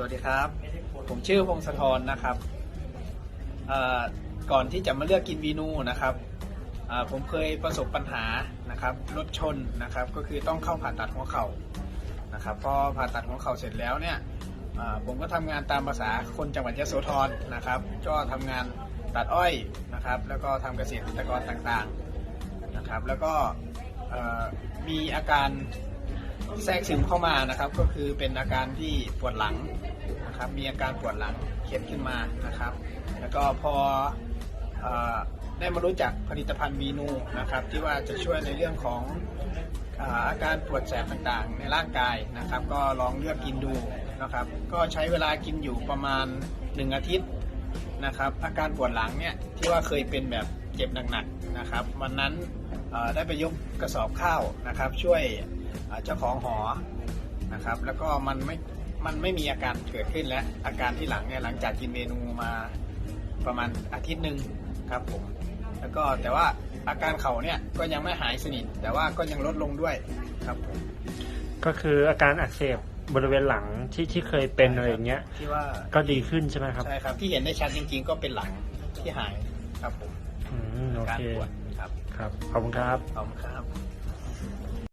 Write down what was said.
สวัสดีครับ ผมชื่อพงศธรนะครับ ก่อนที่จะมาเลือกกินวีนูนะครับ ผมเคยประสบปัญหานะครับรถชนนะครับ ก็คือต้องเข้าผ่าตัดหัวเข่านะครับ พอผ่าตัดหัวเข่าเสร็จแล้วเนี่ยผมก็ทำงานตามภาษาคนจังหวัดยะโสธรนะครับ ก็ทำงานตัดอ้อยนะครับ แล้วก็ทำเกษตรกรต่างๆนะครับ แล้วก็มีอาการ แทรกซึมเข้ามานะครับก็คือเป็นอาการที่ปวดหลังนะครับมีอาการปวดหลังเขียนขึ้นมานะครับ แล้วก็พออได้มารู้จักผลิตภัณฑ์วีนูนะครับที่ว่าจะช่วยในเรื่องของเอ่อาการปวดแสบต่างๆ ในร่างกายนะครับ ก็ลองเลือกกินดูนะครับ ก็ใช้เวลากินอยู่ประมาณ 1 อาทิตย์นะครับ อาการปวดหลังเนี่ยที่ว่าเคยเป็นแบบเจ็บหนักๆนะครับ วันนั้นได้ไปยกกระสอบข้าวนะครับ ช่วย เจ้าของหอนะครับ แล้วก็มันไม่มันไม่มีอาการเกิดขึ้นแล้วอาการที่หลังเนี่ยหลังจากกินเมนูมาประมาณอาทิตย์หนึ่งครับผมแล้วก็แต่ว่าอาการเข่าเนี่ยก็ยังไม่หายสนิท แต่ว่าก็ยังลดลงด้วยครับผมก็คืออาการอักเสบบริเวณหลังที่ที่เคยเป็นอะไรอย่างเงี้ยที่ว่าก็ดีขึ้นใช่ไหมครับใช่ครับที่เห็นได้ชัดจริง ๆ ก็เป็นหลังที่หายครับผมอืมโอการเคปวดครับครับขอบคุณครับขอบคุณครับ